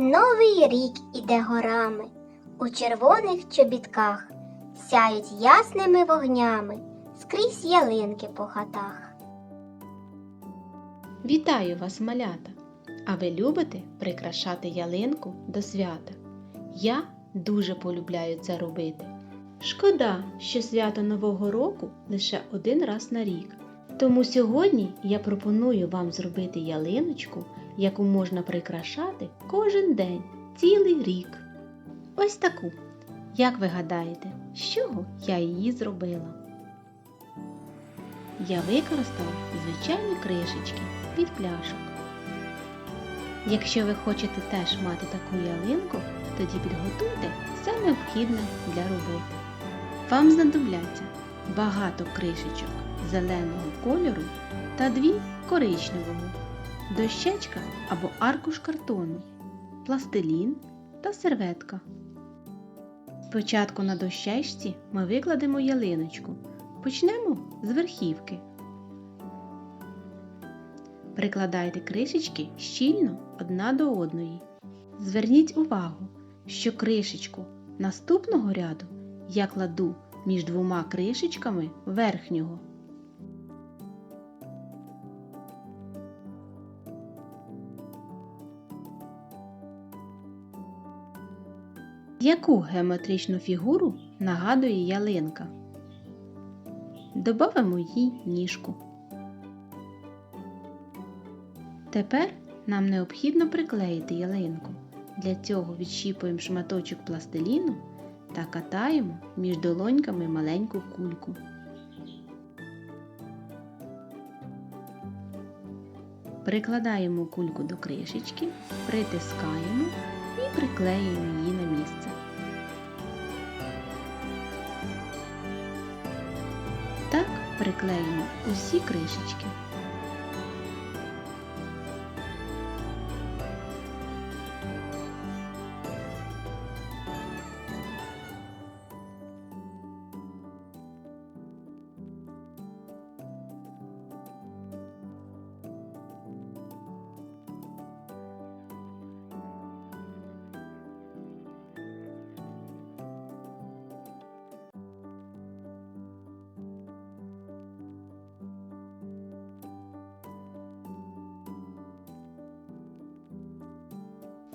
Новий рік іде горами, у червоних чобітках, сяють ясними вогнями скрізь ялинки по хатах. Вітаю вас, малята! А ви любите прикрашати ялинку до свята? Я дуже полюбляю це робити. Шкода, що свято Нового року лише один раз на рік. Тому сьогодні я пропоную вам зробити ялиночку, яку можна прикрашати кожен день, цілий рік. Ось таку. Як ви гадаєте, з чого я її зробила? Я використала звичайні кришечки від пляшок. Якщо ви хочете теж мати таку ялинку, тоді підготуйте все необхідне для роботи. Вам знадобляться багато кришечок зеленого кольору та дві коричневого, дощечка або аркуш картону, пластилін та серветка. Спочатку на дощечці ми викладемо ялиночку. Почнемо з верхівки. Прикладайте кришечки щільно одна до одної. Зверніть увагу, що кришечку наступного ряду я кладу між двома кришечками верхнього. Яку геометричну фігуру нагадує ялинка? Добавимо їй ніжку. Тепер нам необхідно приклеїти ялинку. Для цього відщіпуємо шматочок пластиліну та катаємо між долоньками маленьку кульку. Прикладаємо кульку до кришечки, притискаємо і приклеюємо її на Так приклеїмо усі кришечки.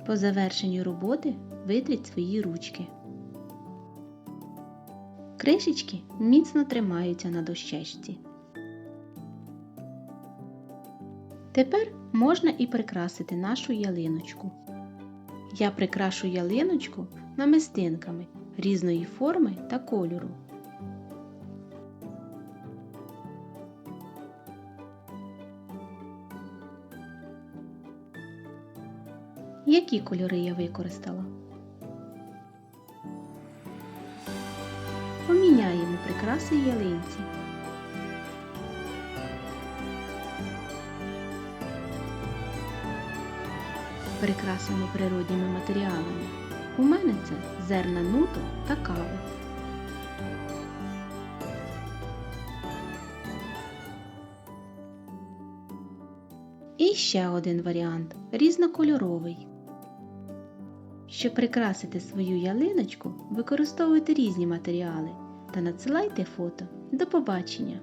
По завершенню роботи витріть свої ручки. Кришечки міцно тримаються на дощечці. Тепер можна і прикрасити нашу ялиночку. Я прикрашу ялиночку намистинками різної форми та кольору. Які кольори я використала? Поміняємо прикраси ялинці. Прикрасимо природніми матеріалами. У мене це зерна нуту та кави. І ще один варіант різнокольоровий. Щоб прикрасити свою ялиночку, використовуйте різні матеріали та надсилайте фото. До побачення!